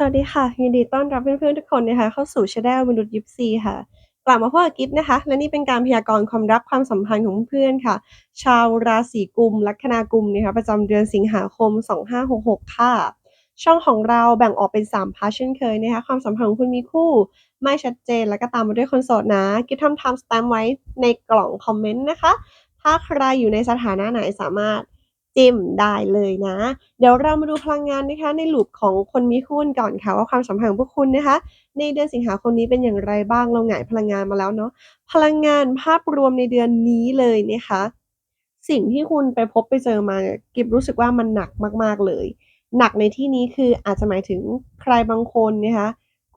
สวัสดีค่ะ ยินดีต้อนรับเพื่อน ๆ ทุกคนนะคะ เข้าสู่ Channel มนุษย์ยิปซีค่ะ กลับมาพบกับกิฟนะคะ และนี่เป็นการพยากรณ์ความรักความสัมพันธ์ของเพื่อนๆค่ะ ชาวราศีกุม ลัคนากุมนะคะประจำเดือนสิงหาคม 2566 ค่ะ ช่องของเราแบ่งออกเป็น 3 พาร์ทเช่นเคยนะคะความสัมพันธ์ของคุณมีคู่ ไม่ชัดเจนแล้วก็ตามมาด้วยคนโสดนะกิฟทำ time stamp ไว้ในกล่องคอมเมนต์นะคะ ถ้าใครอยู่ในสถานะไหนสามารถ จิ้มได้เลยนะ เดี๋ยวเรามาดูพลังงานนะคะในลูปของคนมีคู่กันก่อนค่ะว่าความสัมพันธ์ของพวกคุณนะคะ ในเดือนสิงหาคมนี้เป็นอย่างไรบ้างเราหงายพลังงานมาแล้วเนาะพลังงานภาพรวมในเดือนนี้เลยนะคะ สิ่งที่คุณไปพบไปเจอมาเกิบรู้สึกว่ามันหนักมาก ๆเลย หนักในที่นี้คืออาจจะหมายถึงใครบางคนนะคะ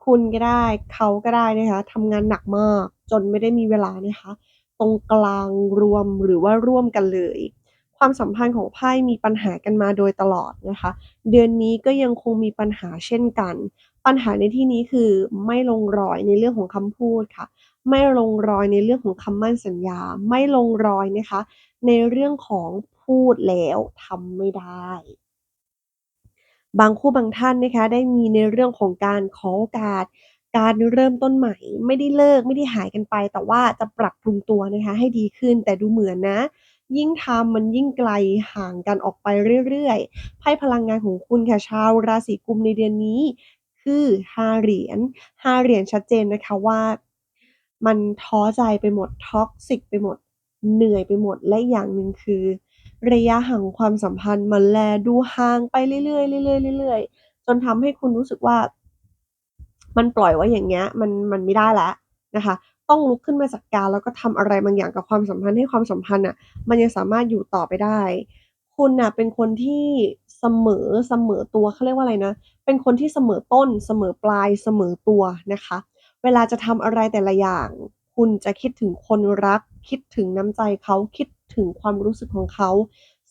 คุณก็ได้เขาก็ได้นะคะทำงานหนักมากจนไม่ได้มีเวลานะคะ ตรงกลางรวมหรือว่าร่วมกันเลย ความสัมพันธ์ของไพ่มีปัญหากันมาโดยตลอดนะคะ เดือนนี้ก็ยังคงมีปัญหาเช่นกัน ปัญหาในที่นี้คือไม่ลงรอยในเรื่องของคำพูดค่ะ ไม่ลงรอยในเรื่องของคำมั่นสัญญา ไม่ลงรอยนะคะ ในเรื่องของพูดแล้วทำไม่ได้บางคู่บางท่านนะคะได้มีในเรื่องของการขอโอกาส การเริ่มต้นใหม่ ไม่ได้เลิกไม่ได้หายกันไป แต่ว่าจะปรับปรุงตัวนะคะให้ดีขึ้นแต่ดูเหมือนนะ ยิ่งทำมันยิ่งไกลห่างกันออกไปเรื่อยๆไพ่พลังงานของคุณค่ะชาว ราศีกุมในเดือนนี้ คือห้าเหรียญห้าเหรียญชัดเจนนะคะว่า มันท้อใจไปหมดท็อกซิกไปหมดเหนื่อยไปหมดและอย่างหนึ่งคือ ระยะห่างความสัมพันธ์มันแลดูห่างไปเรื่อยๆเรื่อยๆเรื่อยๆจนทำให้คุณรู้สึกว่า มันปล่อยไว้อย่างเงี้ย มันมันไม่ได้แล้วนะคะ ต้องลุกขึ้นมาจัดการ แล้วก็ทำอะไรบางอย่างกับความสัมพันธ์ให้ความสัมพันธ์น่ะมันยังสามารถอยู่ต่อไปได้ คุณน่ะเป็นคนที่เสมอเสมอตัวเขาเรียกว่าอะไรนะ เป็นคนที่เสมอต้นเสมอปลายเสมอตัวนะคะ เวลาจะทำอะไรแต่ละอย่าง คุณจะคิดถึงคนรัก คิดถึงน้ำใจเขาคิดถึงความรู้สึกของเขา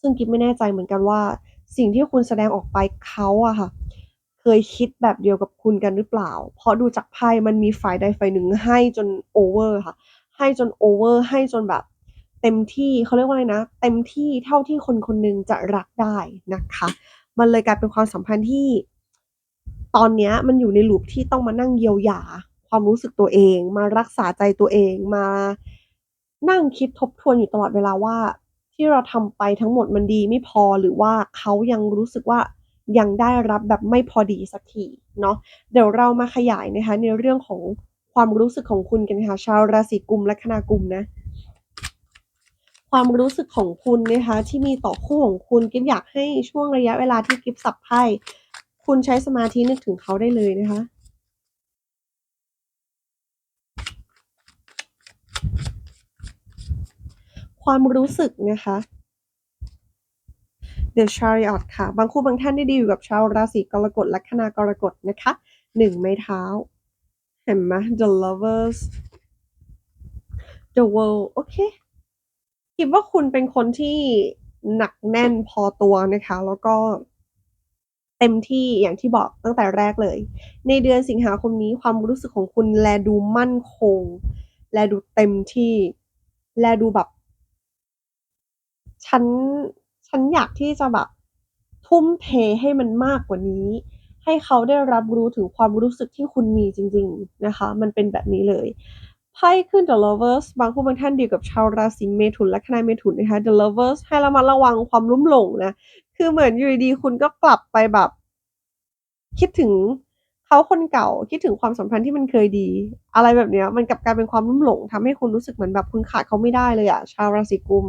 ซึ่งกิ๊บไม่แน่ใจเหมือนกันว่า สิ่งที่คุณแสดงออกไปเขาอะค่ะ เคยคิดแบบเดียวกับคุณกันหรือเปล่า เพราะดูจากไพ่มันมีฝ่ายใดฝ่ายหนึ่งให้จนโอเวอร์ค่ะ ให้จนโอเวอร์ให้จนแบบ เต็มที่เขาเรียกว่าอะไรนะ เต็มที่เท่าที่คนคนหนึ่งจะรักได้นะคะ มันเลยกลายเป็นความสัมพันธ์ที่ ตอนนี้มันอยู่ในลูปที่ต้องมานั่งเยียวยา ความรู้สึกตัวเอง มารักษาใจตัวเองมานั่งคิดทบทวนอยู่ตลอดเวลาว่า ที่เราทำไปทั้งหมดมันดีไม่พอหรือว่าเขายังรู้สึกว่า ยังได้รับแบบไม่พอดีสักทีเนาะเดี๋ยวเรามาขยายนะคะในเรื่องของความรู้สึกของคุณกันค่ะชาวราศีกุมลัคนากุมนะความรู้สึกของคุณนะคะที่มีต่อคู่ของคุณกิฟอยากให้ช่วงระยะเวลาที่กิฟสับไพ่คุณใช้สมาธินึกถึงเขาได้เลยนะคะความรู้สึกนะคะ The Chariot ค่ะ บางคู่บางท่านได้ดีอยู่กับชาวราศีกรกฎลัคนากรกฎนะคะหนึ่งไม้เท้า เห็นไหม The Lovers The World โอเคคิดว่าคุณเป็นคนที่หนักแน่นพอตัวนะคะ แล้วก็เต็มที่อย่างที่บอกตั้งแต่แรกเลย ในเดือนสิงหาคมนี้ความรู้สึกของคุณแลดูมั่นคง แลดูเต็มที่ แลดูแบบ ฉัน ฉันอยากที่จะแบบทุ่มเทให้มันมากกว่านี้ ให้เขาได้รับรู้ถึงความรู้สึกที่คุณมีจริง ๆนะคะ มันเป็นแบบนี้เลยไพ่ขึ้น The Lovers บางคู่บางท่านดีกับชาวราศีเมถุนและคณะเมถุนนะคะ The Lovers ให้ระมัดระวังความลุ่มหลงนะ คือเหมือนอยู่ดีๆคุณก็กลับไปแบบ คิดถึงเขาคนเก่าคิดถึงความสัมพันธ์ที่มันเคยดี อะไรแบบเนี้ยมันกลับกลายเป็นความลุ่มหลงทำให้คุณรู้สึกเหมือนแบบคุณขาดเขาไม่ได้เลยอะชาวราศีกุม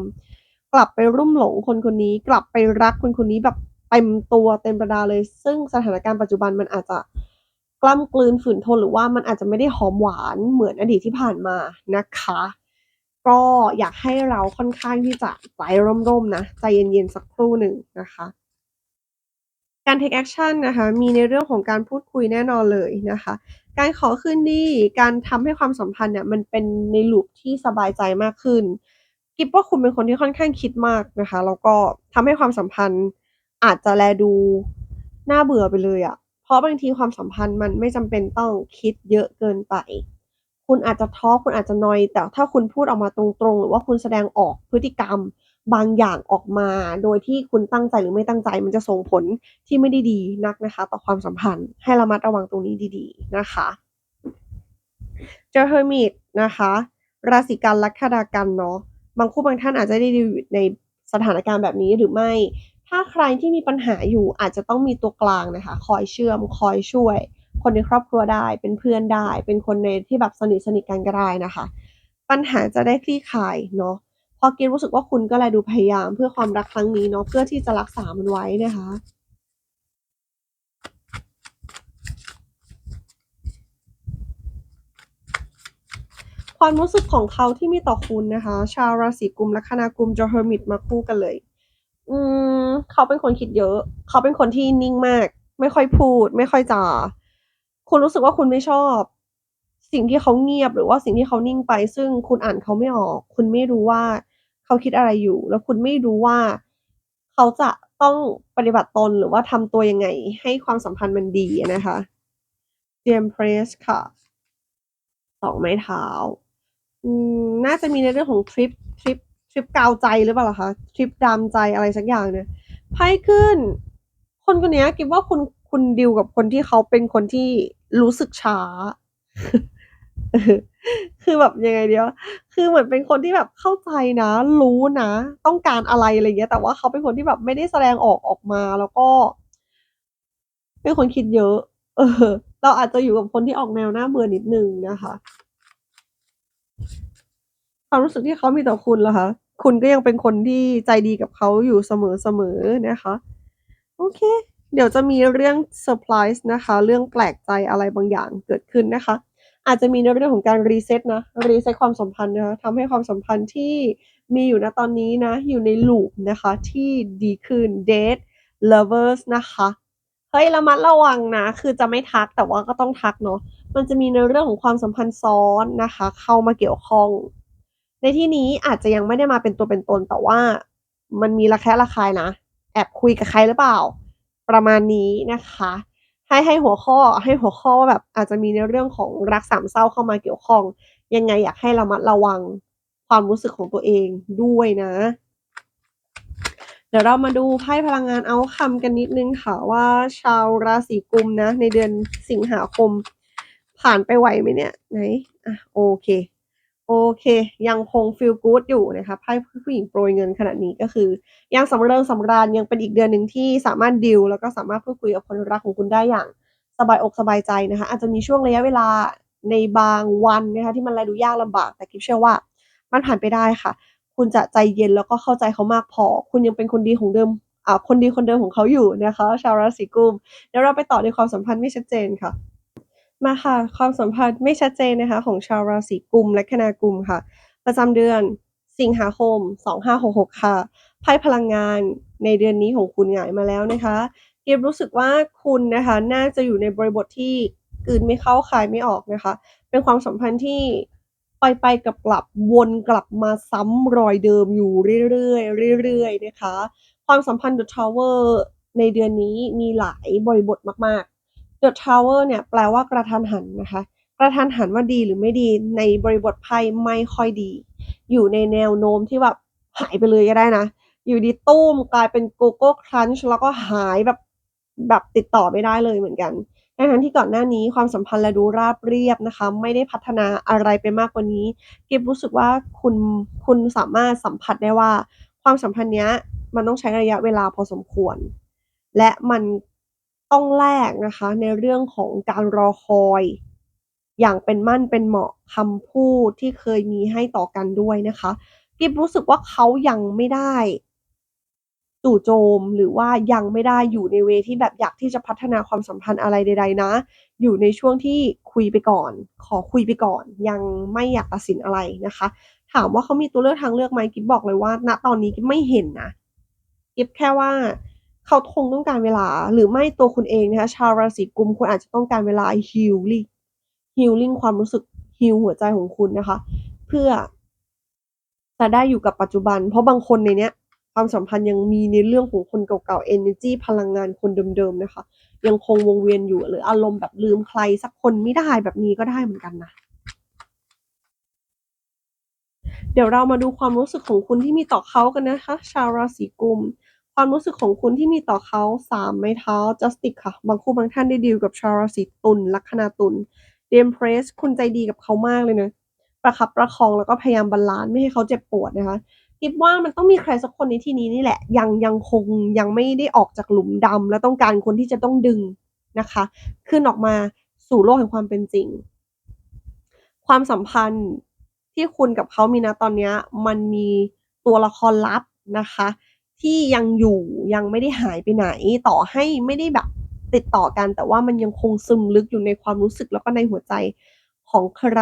กลับไปรุ่มหลงคนคนนี้ กลับไปรักคนคนนี้แบบเต็มตัวเต็มประดาเลย ซึ่งสถานการณ์ปัจจุบันมันอาจจะกล้ำกลืนฝืนทนหรือว่ามันอาจจะไม่ได้หอมหวานเหมือนอดีตที่ผ่านมานะคะ ก็อยากให้เราค่อนข้างที่จะใจร่มๆนะใจเย็นๆสักครู่หนึ่งนะคะ การ take action นะคะ มีในเรื่องของการพูดคุยแน่นอนเลยนะคะ การขอคืนดีการทำให้ความสัมพันธ์เนี่ยมันเป็นในลูปที่สบายใจมากขึ้น กิบว่าคุณเป็นคนที่ค่อนข้างคิดมากนะคะ แล้วก็ทำให้ความสัมพันธ์อาจจะแลดูน่าเบื่อไปเลยอะเพราะบางทีความสัมพันธ์มันไม่จำเป็นต้องคิดเยอะเกินไป คุณอาจจะท้อคุณอาจจะนอย แต่ถ้าคุณพูดออกมาตรงๆ หรือว่าคุณแสดงออกพฤติกรรมบางอย่างออกมา โดยที่คุณตั้งใจหรือไม่ตั้งใจ มันจะส่งผลที่ไม่ได้ดีนักนะคะ ต่อความสัมพันธ์ ให้ระมัดระวังตรงนี้ดีๆนะคะ The Hermit นะคะ ราศีกันลัคนากันเนาะ บางคู่บางท่านอาจจะได้อยู่ในสถานการณ์แบบนี้หรือไม่ ถ้าใครที่มีปัญหาอยู่อาจจะต้องมีตัวกลางนะคะ คอยเชื่อม คอยช่วย คนในครอบครัวได้ เป็นเพื่อนได้ เป็นคนในที่แบบสนิทๆกันก็ได้นะคะ ปัญหาจะได้คลี่คลายเนาะพราะกิ๊บรู้สึกว่าคุณก็แลดูพยายามเพื่อความรักครั้งนี้เนาะ เพื่อที่จะรักษามันไว้นะคะ ความรู้สึกของเขาที่มีต่อคุณนะคะ ชาวราศีกุมลัคนากุม The Hermit มาคู่กันเลย อืม เขาเป็นคนคิดเยอะ เขาเป็นคนที่นิ่งมาก ไม่ค่อยพูด ไม่ค่อยจาคุณรู้สึกว่าคุณไม่ชอบ สิ่งที่เขาเงียบหรือว่าสิ่งที่เขานิ่งไป ซึ่งคุณอ่านเขาไม่ออก คุณไม่รู้ว่า เขาคิดอะไรอยู่ แล้วคุณไม่รู้ว่า เขาจะต้องปฏิบัติตนหรือว่าทำตัวยังไง ให้ความสัมพันธ์มันดีนะคะ The Empress ค่ะ2ไม้เท้า อืมน่าจะมีในเรื่องของทริปทริปทริปกาวใจหรือเปล่าคะทริปดามใจอะไรสักอย่างเนี่ยไพ่ขึ้น คนคนนี้ยกิ๊บว่าคุณคุณดีลกับคนที่เขาเป็นคนที่รู้สึกช้า คือแบบยังไงเดีวคือเหมือนเป็นคนที่แบบเข้าใจนะ รู้นะ ต้องการอะไรอะไรอย่างเงี้ย แต่ว่าเขาเป็นคนที่แบบไม่ได้แสดงออกออกมา แล้วก็เป็นคนคิดเยอะ เออ เราอาจจะอยู่กับคนที่ออกแนวหน่าเบื่อนิดนึงนะคะ ความรู้สึกที่เขามีต่อคุณล่ะคะ คุณก็ยังเป็นคนที่ใจดีกับเขาอยู่เสมอ ๆ นะคะ โอเค เดี๋ยวจะมีเรื่องเซอร์ไพรส์นะคะ เรื่องแปลกใจอะไรบางอย่างเกิดขึ้นนะคะ อาจจะมีในเรื่องของการ reset นะ reset ความสัมพันธ์นะคะทำให้ความสัมพันธ์ที่มีอยู่ณตอนนี้นะ อยู่ใน loop นะคะที่ดีขึ้น Date Lovers นะคะเฮ้ยระมัดระวังนะ คือจะไม่ทักแต่ว่าก็ต้องทักเนาะมันจะมีในเรื่องของความสัมพันธ์ซ้อนนะคะ เข้ามาเกี่ยวข้อง ในที่นี้อาจจะยังไม่ได้มาเป็นตัวเป็นตนแต่ว่ามันมีระแคะระคายนะ แอบคุยกับใครหรือเปล่า ประมาณนี้นะคะ ให้ให้หัวข้อให้หัวข้อว่าแบบอาจจะมีในเรื่องของรักสามเศร้าเข้ามาเกี่ยวข้อง ยังไงอยากให้ระมัดระวังความรู้สึกของตัวเองด้วยนะ เดี๋ยวเรามาดูไพ่พลังงาน Outcome กันนิดนึงค่ะว่าชาวราศีกุมนะ ในเดือนสิงหาคม ผ่านไปไหวไหมเนี่ย?ไหนอะโอเค โอเค ยังคง Feel Good อยู่นะคะไพ่ผู้หญิงโปรยเงินขนาดนี้ก็คือ ยังสำเริงสำราญยังเป็นอีกเดือนหนึ่งที่สามารถดีลแล้วก็สามารถพูดคุยกับคนรักของคุณได้อย่างสบายอกสบายใจนะคะ อาจจะมีช่วงระยะเวลาในบางวันนะคะที่มันแลดูยากลำบาก แต่กิ๊บเชื่อว่า มันผ่านไปได้ค่ะ คุณจะใจเย็นแล้วก็เข้าใจเขามากพอ คุณยังเป็นคนดีของเดิมอ่าคนดีคนเดิมของเขาอยู่นะคะ ชาวราศีกุมเดี๋ยวเราไปต่อในความสัมพันธ์ไม่ชัดเจนค่ะ มาค่ะ ความสัมพันธ์ไม่ชัดเจนนะคะ ของชาวราศีกุมแลัคนากุมค่ะ ประจำเดือนสิงหาคม 2566 ค่ะไพ่พลังงานในเดือนนี้ของคุณหงายมาแล้วนะคะกิ๊บรู้สึกว่าคุณนะคะ น่าจะอยู่ในบริบทที่กืนไม่เข้าคายไม่ออกนะคะ เป็นความสัมพันธ์ที่ไปๆกลับวนกลับมาซ้ำรอยเดิมอยู่เรื่อยๆเรื่อยๆนะคะ ความสัมพันธ์ The Tower ในเดือนนี้มีหลายบริบทมาก The Tower เนี่ยแปลว่ากระทันหันนะคะ กระทันหันว่าดีหรือไม่ดีในบริบทไพ่ไม่ค่อยดี อยู่ในแนวโน้มที่แบบหายไปเลยก็ได้นะ อยู่ดีตู้มกลายเป็น Coco Crunch แล้วก็หายแบบแบบติดต่อไม่ได้เลยเหมือนกันในทั้งที่ก่อนหน้านี้ความสัมพันธ์แลดูราบเรียบนะคะ ไม่ได้พัฒนาอะไรไปมากกว่านี้ กิบรู้สึกว่าคุณคุณสามารถสัมผัสได้ว่า ความสัมพันธ์เนี้ยมันต้องใช้ระยะเวลาพอสมควร และมัน ต้องแลกนะคะ ในเรื่องของการรอคอย อย่างเป็นมั่นเป็นเหมาะคำพูดที่เคยมีให้ต่อกันด้วยนะคะกิ๊บรู้สึกว่าเขายังไม่ได้จู่โจมหรือว่ายังไม่ได้อยู่ในเวที่แบบอยากที่จะพัฒนาความสัมพันธ์อะไรใด ๆ นะ อยู่ในช่วงที่คุยไปก่อน ขอคุยไปก่อน ยังไม่อยากตัดสินอะไรนะคะ ถามว่าเขามีตัวเลือกทางเลือกไหมกิ๊บบอกเลยว่าณตอนนี้กิ๊บไม่เห็นนะกิ๊บแค่ว่า เขาคงต้องการเวลา หรือไม่ตัวคุณเองนะคะชาวราศีกุมคุณอาจจะต้องการเวลา healing healing ความรู้สึก heal หัวใจของคุณนะคะ เพื่อจะได้อยู่กับปัจจุบัน เพราะบางคนในเนี้ย ความสัมพันธ์ยังมีในเรื่องของคนเก่าๆเอเนอร์จีพลังงานคนเดิมๆนะคะ ยังคงวงเวียนอยู่หรืออารมณ์แบบลืมใครสักคนไม่ได้แบบนี้ก็ได้เหมือนกันนะเดี๋ยวเรามาดูความรู้สึกของคุณที่มีต่อเขากันนะคะ ชาวราศีกุม ความรู้สึกของคุณที่มีต่อเขา3ไม้เท้า Justice ค่ะ บางคู่บางท่านได้ดีลกับชาวราศีตุลลัคนาตุล The Empress คุณใจดีกับเขามากเลยเนะประคับประคองแล้วก็พยายามบาลันซ์ไม่ให้เขาเจ็บปวดนะคะคิดว่ามันต้องมีใครสักคนในที่นี้นี่แหละ ยังยังคงยังไม่ได้ออกจากหลุมดำและต้องการคนที่จะต้องดึงนะคะ ขึ้นออกมาสู่โลกแห่งความเป็นจริง ความสัมพันธ์ที่คุณกับเขามีนะตอนนี้มันมีตัวละครลับนะคะ ที่ยังอยู่ยังไม่ได้หายไปไหน ต่อให้ไม่ได้แบบติดต่อกัน แต่ว่ามันยังคงซึมลึกอยู่ในความรู้สึกแล้วก็ในหัวใจของใคร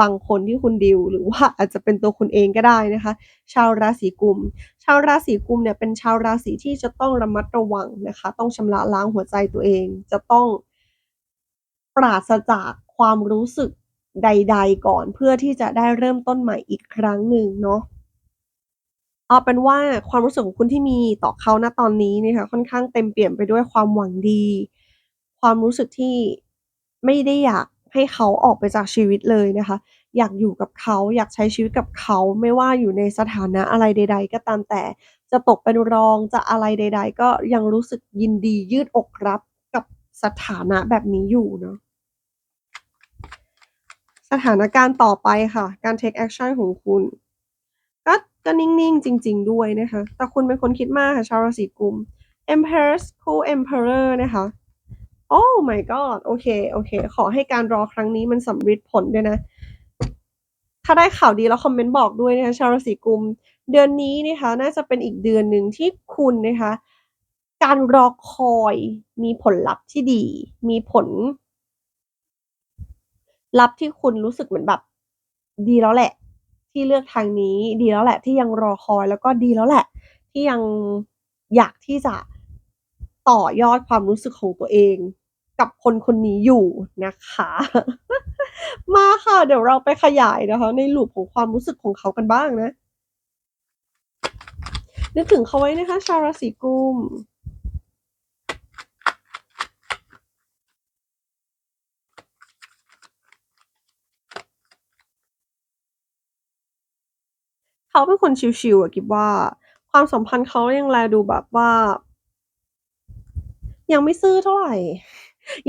บางคนที่คุณดีลหรือว่าอาจจะเป็นตัวคุณเองก็ได้นะคะ ชาวราศีกุม ชาวราศีกุมเนี่ยเป็นชาวราศีที่จะต้องระมัดระวังนะคะ ต้องชำระล้างหัวใจตัวเอง จะต้องปราศจากความรู้สึกใด ๆ ก่อนเพื่อที่จะได้เริ่มต้นใหม่อีกครั้งหนึ่งเนาะ เอาเป็นว่าความรู้สึกของคุณที่มีต่อเขา ณ ตอนนี้นะคะ ค่อนข้างเต็มเปี่ยมไปด้วยความหวังดี ความรู้สึกที่ไม่ได้อยากให้เขาออกไปจากชีวิตเลยนะคะ อยากอยู่กับเขา อยากใช้ชีวิตกับเขา ไม่ว่าอยู่ในสถานะอะไรใด ๆ ก็ตามแต่ จะตกเป็นรอง จะอะไรใด ๆ ก็ยังรู้สึกยินดี ยืดอกรับกับสถานะแบบนี้อยู่เนาะ สถานการณ์ต่อไปค่ะ การ take action ของคุณ ก็ก็นิ่งๆ จริง ๆ ด้วยนะคะ แต่คุณเป็นคนคิดมากค่ะ ชาวราศีกุม Empress คู่ Emperor นะคะ Oh my god โอเค โอเค ขอให้การรอครั้งนี้มันสำฤทธิ์ผลด้วยนะ ถ้าได้ข่าวดีแล้วคอมเมนต์บอกด้วยนะคะ ชาวราศีกุม เดือนนี้นะคะ น่าจะเป็นอีกเดือนหนึ่งที่คุณนะคะ การรอคอยมีผลลัพธ์ที่ดี มีผลลัพธ์ที่คุณรู้สึกเหมือนแบบ ดีแล้วแหละ ที่เลือกทางนี้ดีแล้วแหละที่ยังรอคอยแล้วก็ดีแล้วแหละ ที่ยังอยากที่จะต่อยอดความรู้สึกของตัวเอง กับคนคนนี้อยู่นะคะ มาค่ะ เดี๋ยวเราไปขยายนะคะ ใน loop ของความรู้สึกของเขากันบ้างนะนึกถึงเขาไว้นะคะ ชาวราศีกุม เขาเป็นคนชิลๆอะกิบว่า ความสัมพันธ์เขายังแลดูแบบว่า ยังไม่ซื่อเท่าไหร่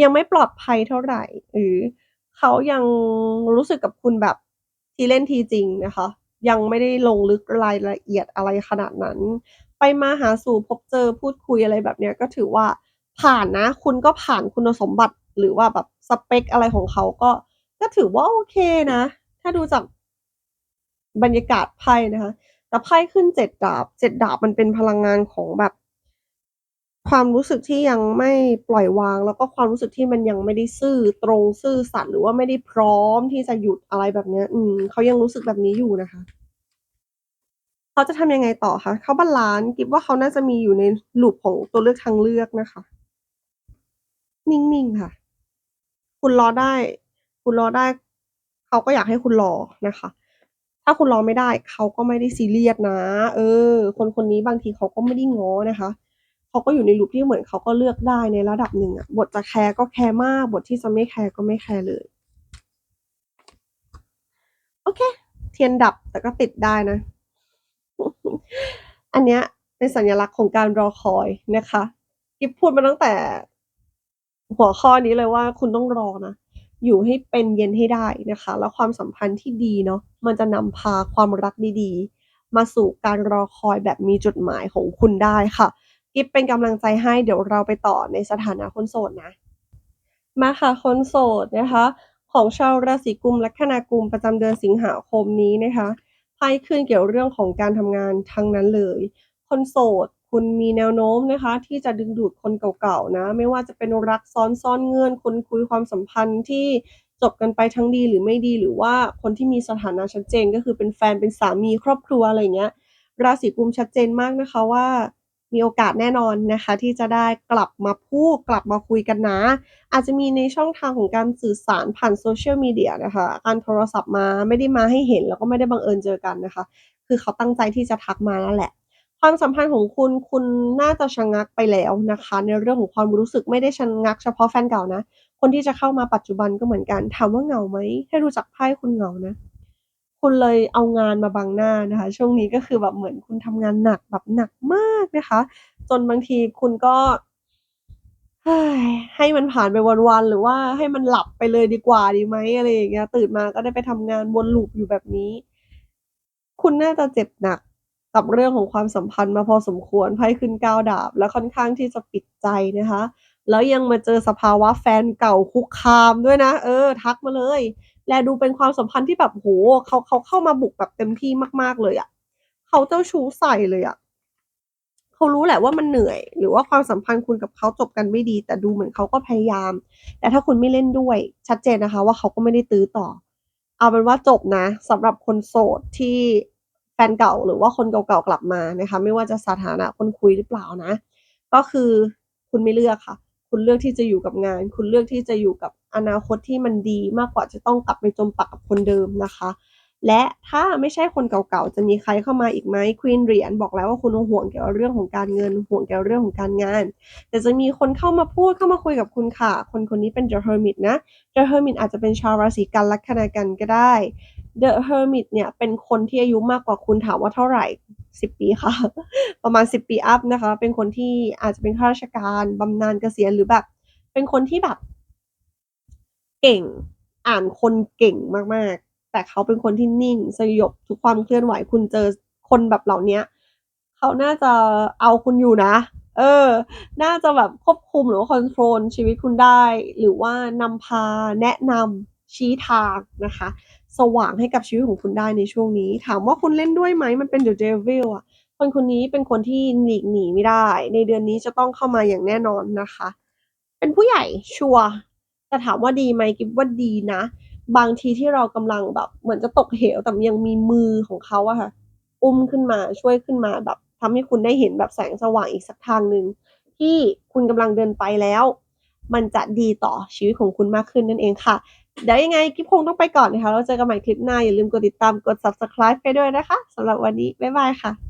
ยังไม่ปลอดภัยเท่าไหรหรือเขายังรู้สึกกับคุณแบบทีเล่นทีจริงนะคะ ยังไม่ได้ลงลึกรายละเอียดอะไรขนาดนั้น ไปมาหาสู่พบเจอพูดคุยอะไรแบบเนี้ยก็ถือว่าผ่านนะ คุณก็ผ่านคุณสมบัติหรือว่าแบบสเปกอะไรของเขาก็ ก็ถือว่าโอเคนะ ถ้าดูจาก บรรยากาศไพ่นะคะ แต่ไพ่ขึ้น7ดดาบ7ดดาบมันเป็นพลังงานของแบบ ความรู้สึกที่ยังไม่ปล่อยวาง แล้วก็ความรู้สึกที่มันยังไม่ได้ซื่อตรงซื่อสัตย์หรือว่าไม่ได้พร้อมที่จะหยุดอะไรแบบเนี้ยอืมเขายังรู้สึกแบบนี้อยู่นะคะเขาจะทำยังไงต่อคะเขาบาลันซ์กิบว่าเขาน่าจะมีอยู่ใน loop ของตัวเลือกทางเลือกนะคะ นิ่งๆค่ะ คุณรอได้ คุณรอได้ เขาก็อยากให้คุณรอนะคะ ถ้าคุณรอไม่ได้เขาก็ไม่ได้ซีเรียสนะ เออ คนคนนี้บางทีเขาก็ไม่ได้ง้อนะคะเขาก็อยู่ใน loop ที่เหมือนเขาก็เลือกได้ในระดับหนึ่งอะบทจะแคร์ก็แคร์มาก บทที่จะไม่แคร์ก็ไม่แคร์เลย โอเค เทียนดับแต่ก็ติดได้นะ อันเนี้ยเป็นสัญลักษณ์ของการรอคอยนะคะ กิ๊บพูดมาตั้งแต่ หัวข้อนี้เลยว่าคุณต้องรอนะ อยู่ให้เป็นเย็นให้ได้นะคะ แล้วความสัมพันธ์ที่ดีเนาะมันจะนำพาความรักดีๆ มาสู่การรอคอยแบบมีจุดหมายของคุณได้ค่ะกิ๊บเป็นกำลังใจให้เดี๋ยวเราไปต่อในสถานะคนโสดนะ มาค่ะคนโสดนะคะ ของชาวราศีกุมลัคนากุมประจำเดือนสิงหาคมนี้นะคะไพ่ขึ้นเกี่ยวเรื่องของการทำงานทั้งนั้นเลย คนโสด คุณมีแนวโน้มนะคะ ที่จะดึงดูดคนเก่าๆนะ ไม่ว่าจะเป็นรักซ้อนซ่อนเงื่อน คนคุยความสัมพันธ์ที่จบกันไปทั้งดีหรือไม่ดีหรือว่าคนที่มีสถานะชัดเจนก็คือเป็นแฟนเป็นสามีครอบครัวอะไรเงี้ย ราศีกุมชัดเจนมากนะคะว่ามีโอกาสแน่นอนนะคะ ที่จะได้กลับมาพูดกลับมาคุยกันนะ อาจจะมีในช่องทางของการสื่อสารผ่าน Social Media นะคะการโทรศัพท์มาไม่ได้มาให้เห็นแล้วก็ไม่ได้บังเอิญเจอกันนะคะ คือเขาตั้งใจที่จะทักมานั่นแหละ ความสัมพันธ์ของคุณคุณน่าจะชะงักไปแล้วนะคะ ในเรื่องของความรู้สึกไม่ได้ชะงักเฉพาะแฟนเก่านะ คนที่จะเข้ามาปัจจุบันก็เหมือนกัน ถามว่าเหงาไหม?ถ้าดูจากไพ่คุณเหงานะ คุณเลยเอางานมาบังหน้านะคะ ช่วงนี้ก็คือแบบเหมือนคุณทำงานหนักแบบหนักมากนะคะ จนบางทีคุณก็ให้มันผ่านไปวันๆหรือว่าให้มันหลับไปเลยดีกว่าดีไหมอะไรอย่างเงี้ยตื่นมาก็ได้ไปทำงานวน loop อยู่แบบนี้ คุณน่าจะเจ็บหนัก กับเรื่องของความสัมพันธ์มาพอสมควรไพ่ขึ้น9ดาบ แล้วค่อนข้างที่จะปิดใจนะคะ แล้วยังมาเจอสภาวะแฟนเก่าคุกคามด้วยนะ เออ ทักมาเลย และดูเป็นความสัมพันธ์ที่แบบโอ้โฮเขาเขาเข้ามาบุกแบบเต็มที่มาก ๆเลยอะเขาเจ้าชู้ใส่เลยอะเขารู้แหละว่ามันเหนื่อย หรือว่าความสัมพันธ์คุณกับเขาจบกันไม่ดี แต่ดูเหมือนเขาก็พยายาม แต่ถ้าคุณไม่เล่นด้วย ชัดเจนนะคะ ว่าเขาก็ไม่ได้ตื้อต่อ เอาเป็นว่าจบนะสำหรับคนโสดที่ แฟนเก่าหรือว่าคนเก่าๆกลับมานะคะ ไม่ว่าจะสถานะคนคุยหรือเปล่านะ ก็คือคุณไม่เลือกค่ะ คุณเลือกที่จะอยู่กับงาน คุณเลือกที่จะอยู่กับอนาคตที่มันดีมากกว่าจะต้องกลับไปจมปักกับคนเดิมนะคะ และถ้าไม่ใช่คนเก่าๆจะมีใครเข้ามาอีกไหม Queen เหรียญบอกแล้วว่าคุณห่วงเกี่ยวกับเรื่องของการเงินห่วงเกี่ยวกับเรื่องของการงาน แต่จะมีคนเข้ามาพูดเข้ามาคุยกับคุณค่ะ คนคนนี้เป็น The Hermit นะ The Hermit อาจจะเป็นชาวราศีกันลัคนากันก็ได้ The Hermit เนี่ยเป็นคนที่อายุมากกว่าคุณถามว่าเท่าไหร10ปีค่ะ ประมาณ10ปีอัปนะคะ เป็นคนที่อาจจะเป็นข้าราชการบำนาญเกษียณหรือแบบ เป็นคนที่แบบ เก่งอ่านคนเก่งมากๆ แต่เขาเป็นคนที่นิ่งสยบทุกความเคลื่อนไหวคุณเจอคนแบบเหล่านี้เขาน่าจะเอาคุณอยู่นะ เออ น่าจะแบบควบคุมหรือว่าคอนโทรลชีวิตคุณได้ หรือว่านำพาแนะนำชี้ทางนะคะ สว่างให้กับชีวิตของคุณได้ในช่วงนี้ ถามว่าคุณเล่นด้วยไหมมันเป็น The Devil อะคนคนนี้เป็นคนที่หลีกหนีไม่ได้ ในเดือนนี้จะต้องเข้ามาอย่างแน่นอนนะคะ เป็นผู้ใหญ่ชัวร์แต่ถามว่าดีไหมกิฟว่าดีนะ บางทีที่เรากำลังแบบเหมือนจะตกเหวแต่ยังมีมือของเขาอะค่ะ อุ้มขึ้นมาช่วยขึ้นมาแบบทำให้คุณได้เห็นแบบแสงสว่างอีกสักทางหนึ่งที่คุณกำลังเดินไปแล้ว มันจะดีต่อชีวิตของคุณมากขึ้นนั่นเองค่ะ เดี๋ยวยังไงกิฟคงต้องไปก่อนนะคะ เราเจอกันใหม่คลิปหน้า อย่าลืมกดติดตามกด Subscribe ไปด้วยนะคะสำหรับวันนี้ บ๊ายบายค่ะ